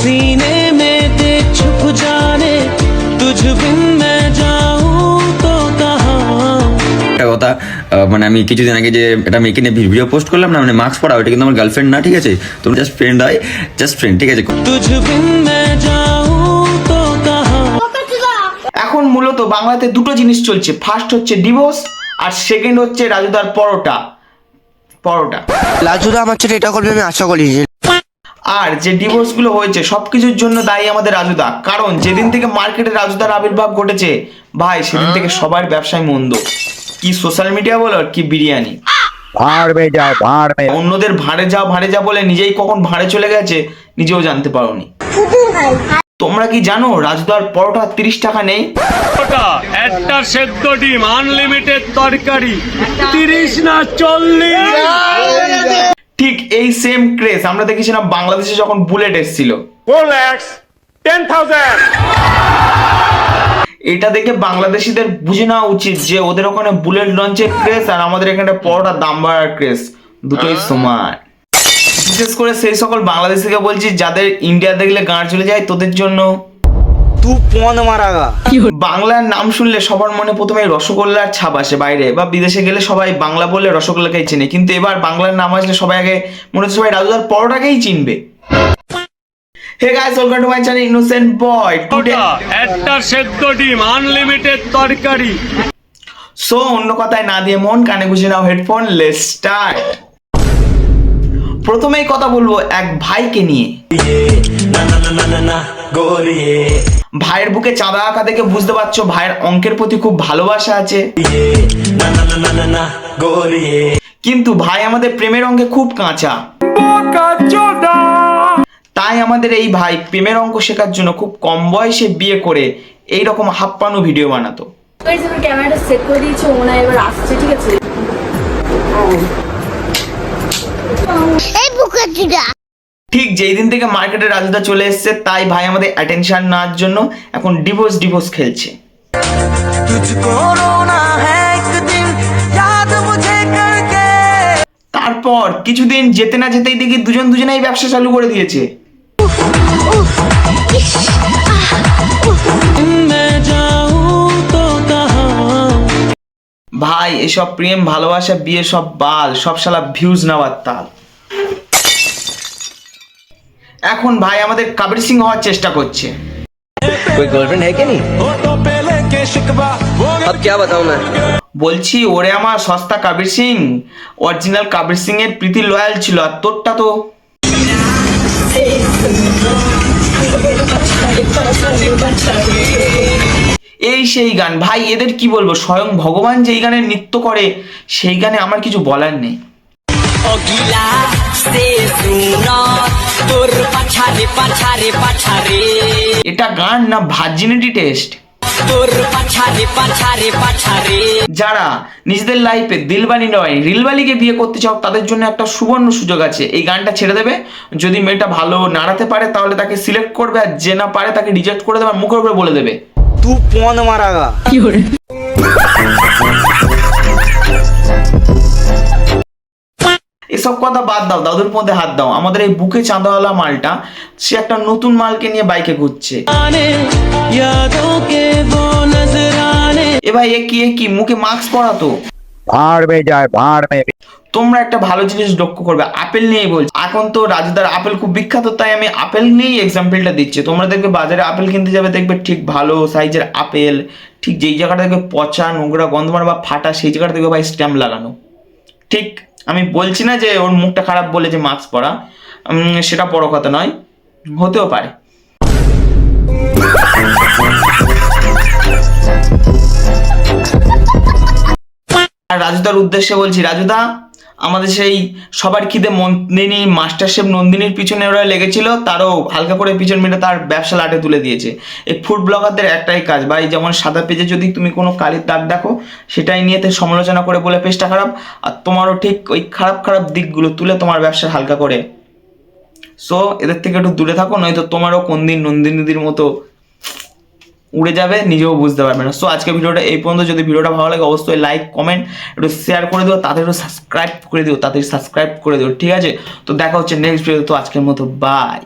सीने में दे छुप जाने तुझ बिन मैं जाऊं तो कहाँ একটা কথা আহ, মানে আমি কিছুদিন আগে যে একটা মেয়েকে নিয়ে ভিডিও পোস্ট করলাম না মানে মাস্ক পরা ওটা কিন্তু আমার গার্লফ্রেন্ড না ঠিক আছে তুমি জাস্ট ফ্রেন্ড হয় জাস্ট ফ্রেন্ড ঠিক আছে तुझ बिन मैं जाऊं तो कहाँ এখন মূলত বাংলাতে দুটো জিনিস চলছে ফার্স্ট হচ্ছে ডিভোর্স আর সেকেন্ড হচ্ছে রাজুদার পরোটা পরোটা লাজুদা আমার ছেলে এটা করবে আমি আশা করি আর যে ডিভোর্সগুলো হয়েছে সব কিছুর জন্য দায়ী আমাদের রাজুদা। কারণ যেদিন থেকে মার্কেটে রাজুদার আবির্ভাব ঘটেছে ভাই সেদিন হ্যাঁ। থেকে সবার ব্যবসায় মন্দ। কি সোশ্যাল মিডিয়া বলো কি বিরিয়ানি। ভাঁড়বে যাও ভাঁড়বে। অন্যদের ভাঁড়ে যাও ভাঁড়ে যা বলে নিজেই কখন ভাঁড়ে চলে গেছে নিজেও জানতে পারোনি। তোমরা কি জানো রাজুদার পরোটা তিরিশ টাকা নেই? একটা সেদ্ধ ডিম আনলিমিটেড তরকারি তিরিশ না চল্লিশ? এই সেম ক্রেজ আমরা দেখেছিলাম বাংলাদেশে যখন বুলেট এসেছিল। এটা দেখে বাংলাদেশিদের বুঝে নেওয়া উচিত যে ওদের ওখানে বুলেট লঞ্চের ক্রেজ আর আমাদের এখানে পরোটা দাম বাড়ার ক্রেজ দুটোই সমান। বিশেষ করে সেই সকল বাংলাদেশিকে বলছি যাদের ইন্ডিয়া দেখলে গাঁড় চলে যায় তোদের জন্য তু পন মারাগা বাংলার নাম শুনলে সবার মনে প্রথমে রসগোল্লার ছাপ আসে বাইরে। বা বিদেশে গেলে সবাই বাংলা বললে রসগোল্লাকেই চিনে। কিন্তু এবার বাংলার নাম আসলে সবাই আগে মনে হচ্ছে সবাই রাজুদার পরোটাকেই চিনবে। Hey guys welcome to my channel innocent boy today একটা সেদ্ধ ডিম আনলিমিটেড তরকারি। সো অন্য কথায় না দিয়ে মন কানে গুঁজে নাও হেডফোন লেস স্টার্ট প্রথমেই কথা বলব এক ভাইকে নিয়ে। ভাইয়ের বুকে চাঁদা আঁকা দেখে বুঝতে পারছ ভাইয়ের অঙ্কের প্রতি খুব ভালোবাসা আছে। কিন্তু ভাই আমাদের প্রেমের অঙ্কে খুব কাঁচা। তাই আমাদের এই ভাই প্রেমের অঙ্ক শেখার জন্য খুব কম বয়সে বিয়ে করে এই রকম হাপ্পানো ভিডিও বানাতো। ক্যামেরাটা সেট করে দিয়েছে ও হয় এবার আসছে ঠিক আছে? ঠিক যেই দিন থেকে মার্কেটে রাজুদা চলে এসছে, তাই ভাই আমাদের অ্যাটেনশন নেওয়ার জন্য এখন ডিভোর্স ডিভোর্স খেলছে। তারপর কিছুদিন যেতে না যেতেই দেখি দুজন দুজনেই ব্যবসা চালু করে দিয়েছে। ভাই, এসব প্রেম, ভালোবাসা, বিয়ে, সব বাল, সব শালা ভিউজ নেওয়ার তাল। এখন ভাই আমাদের কাবির সিং হওয়ার চেষ্টা করছে कोई गर्लफ्रेंड है क्या नहीं अब क्या बताऊं मैं বলছি ওরে আমার সস্তা কাবির সিং অরিজিনাল কাবির সিং এর প্রীতি লয়াল ছিল আর তোরটা তো এই সেই গান ভাই এদের কি বলবো স্বয়ং ভগবান যেই গানে নৃত্য করে সেই গানে আমার কিছু বলার নেই অগিলা সে তোর পাছারে পাছারে পাছারে। এটা গান না ভার্জিনিটি টেস্ট যারা নিজেদের লাইফে দিলবানি নয় রিলবালিকে বিয়ে করতে চাও তাদের জন্য একটা সুবর্ণ সুযোগ আছে। এই গানটা ছেড়ে দেবে। যদি মেয়েটা ভালো নাড়াতে পারে তাহলে তাকে সিলেক্ট করবে আর যে না পারে তাকে রিজেক্ট করে দেবে আর মুখের উপরে বলে দেবে। তু পন মারাগা। এসব কথা বাদ দাও দাদুর মধ্যে হাত দাও। আমাদের এই বুকে চাঁদাওয়ালা মালটা সে একটা নতুন মালকে নিয়ে বাইকে ঘুরছে। মুখে মাস্ক তোমরা একটা ভালো জিনিস লক্ষ্য করবে আপেল বলছি। এখন তো রাজুদার আপেল খুব বিখ্যাত তাই আমি আপেল নিয়েই এক্সাম্পলটা দিচ্ছি। তোমরা দেখবে বাজারে আপেল কিনতে যাবে দেখবে ঠিক ভালো সাইজের আপেল ঠিক যেই জায়গাটা দেখবে পচা নোংরা গন্ধমার মানে বা ফাটা সেই জায়গাটা দেখবে ভাই স্ট্যাম্প লাগানো। ঠিক আমি বলছি না যে ওর মুখটা খারাপ বলে যে মাস্ক পরা সেটা বড় কথা নয়, হতেও পারে। আর রাজুদার উদ্দেশ্যে বলছি, রাজুদা আমাদের সেই সবার খিদে নন্দিনী, মাস্টার শেফ নন্দিনীর পিছনে ওরা লেগেছিল, তারও হালকা করে পিছন মেরে তার ব্যবসা লাটে তুলে দিয়েছে। এই ফুড ব্লগারদের একটাই কাজ, ভাই, যেমন সাদা পেজে যদি তুমি কোনো কালির দাগ দেখো, সেটাই নিয়ে সমালোচনা করে বলে পেজটা খারাপ, আর তোমারও ঠিক ওই খারাপ খারাপ দিকগুলো তুলে তোমার ব্যবসা হালকা করে। সো এদের থেকে একটু দূরে থাকো, নয়তো তোমারও কোন দিন নন্দিনীদের মতো উড়ে যাবে, নিজেও বুঝতে পারবে না। সো আজকে ভিডিওটা এই পর্যন্ত। যদি ভিডিওটা ভালো লাগে, অবশ্যই লাইক কমেন্ট একটু শেয়ার করে দিও, তাদের একটু সাবস্ক্রাইব করে দিও, তাদের সাবস্ক্রাইব করে দিও, ঠিক আছে? তো দেখা হচ্ছে নেক্সট ভিডিও তো। আজকের মতো বাই